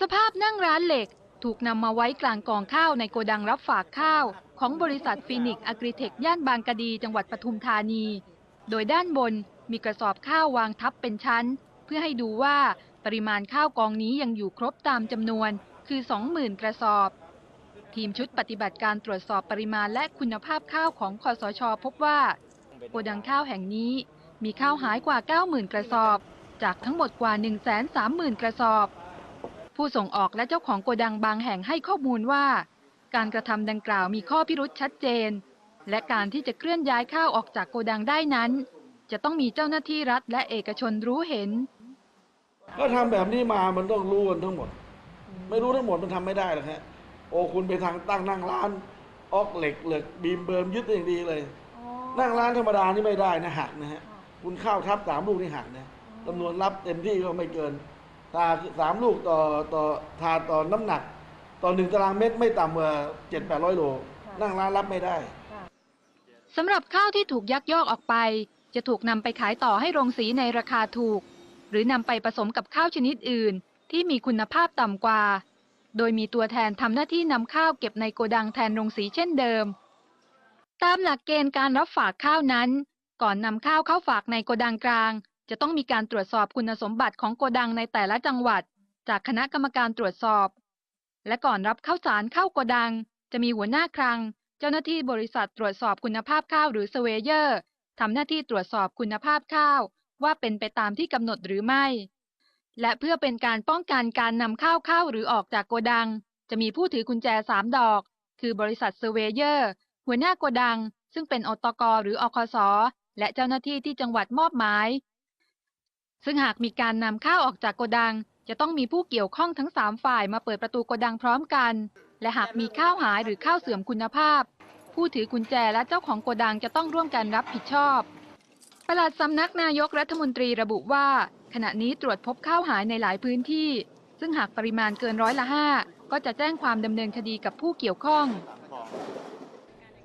สภาพนั่งร้านเหล็กถูกนำมาไว้กลางกองข้าวในโกดังรับฝากข้าว ของบริษัทฟีนิกซ์อะกริเทคย่านบางกะดีจังหวัดปทุมธานี โดยด้านบนมีกระสอบข้าววางทับเป็นชั้น เพื่อให้ดูว่าปริมาณข้าวกองนี้ยังอยู่ครบตามจำนวนคือ 20,000 กระสอบ ทีมชุดปฏิบัติการตรวจสอบปริมาณและคุณภาพข้าวของคอสช พบว่าโกดังข้าวแห่งนี้มีข้าวหายกว่า 90,000 กระสอบ จากทั้งหมดกว่า 130,000 กระสอบ ผู้ส่งออกและเจ้าของโกดังบางแห่งให้ข้อมูลว่า การกระทำดังกล่าวมีข้อพิรุษชัดเจน และการที่จะเคลื่อนย้ายข้าวออกจากโกดังได้นั้น จะต้องมีเจ้าหน้าที่รัฐและเอกชนรู้เห็น ก็ทำแบบนี้มามันต้องรู้กันทั้งหมด ไม่รู้ทั้งหมดมันทำไม่ได้หรอกฮะโอ้คุณไปทางตั้งนั่งร้านออกเหล็กเหล็กบีมเบิร์มยึดอย่างดีเลย นั่งร้านธรรมดานี่ไม่ได้นะหักนะฮะคุณข้าวทับสามลูกนี่หักนะจำนวนรับเต็มที่ก็ไม่เกิน ทาสามลูกต่อต่อทาต่อน้ำหนัก ต่อหนึ่งตารางเมตรไม่ต่ำกว่าเจ็ดแปดร้อยโล นั่งร้านรับไม่ได้สำหรับข้าวที่ถูกยักยอกออกไป จะถูกนำไปขายต่อให้โรงสีในราคาถูก หรือนำไปผสมกับข้าวชนิดอื่น ที่มีคุณภาพต่ำกว่า โดยมีตัวแทนทำหน้าที่นำข้าวเก็บในโกดังแทนโรงสีเช่นเดิม ตามหลักเกณฑ์การรับฝากข้าวนั้น ก่อนนำข้าวเข้าฝากในโกดังกลาง จะต้องมีการตรวจสอบคุณสมบัติของโกดังในแต่ละจังหวัด จากคณะกรรมการตรวจสอบ และก่อนรับข้าวสารเข้าโกดัง จะมีหัวหน้าคลัง เจ้าหน้าที่บริษัทตรวจสอบคุณภาพข้าวหรือเซเวเยอร์ทำหน้าที่ตรวจสอบคุณภาพข้าว ว่าเป็นไปตามที่กำหนดหรือไม่ และเพื่อเป็นการป้องกันการนำข้าวเข้าหรือออกจากโกดัง จะมีผู้ถือกุญแจ3ดอก คือบริษัทเซเวเยอร์หัวหน้าโกดัง ซึ่งเป็นอตกหรืออคสและเจ้าหน้าที่ที่จังหวัดมอบหมาย ซึ่งหากมีการนำข้าวออกจากโกดัง จะต้องมีผู้เกี่ยวข้องทั้ง 3 ฝ่ายมาเปิดประตูโกดังพร้อมกัน และหากมีข้าวหายหรือข้าวเสื่อมคุณภาพ ผู้ถือกุญแจและเจ้าของโกดังจะต้องร่วมกันรับผิดชอบปลัดสำนักนายกรัฐมนตรีระบุว่า ขณะนี้ตรวจพบข้าวหายในหลายพื้นที่ ซึ่งหากปริมาณเกินร้อยละห้าก็จะแจ้งความดำเนินคดีกับผู้เกี่ยวข้อง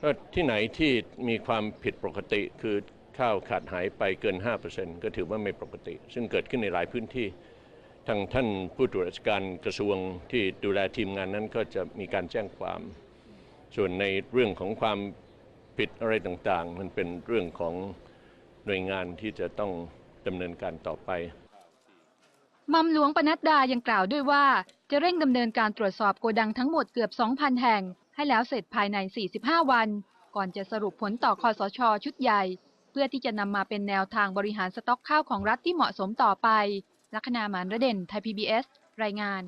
ก็ที่ไหนที่มีความผิดปกติคือ ข้าวขาดหายไปเกิน 5%ก็ถือว่าไม่ปกติ ซึ่งเกิดขึ้นในหลายพื้นที่ ทางท่านผู้ตรวจราชการกระทรวงที่ดูแลทีมงานนั้นก็จะมีการแจ้งความ ส่วนในเรื่องของความผิดอะไรต่างๆ มันเป็นเรื่องของหน่วยงานที่จะต้องดำเนินการต่อไปมัมหลวงปนัดดายังกล่าวด้วยว่า จะเร่งดำเนินการตรวจสอบโกดังทั้งหมดเกือบ 2,000 แห่ง ให้แล้วเสร็จภายใน 45 วัน ก่อนจะสรุปผลต่อคอสช ชุดใหญ่ เพื่อที่จะนำมาเป็นแนวทางบริหารสต็อกข้าวของรัฐที่เหมาะสมต่อไป ลัคนาหมานระเด่น ไทย PBS รายงาน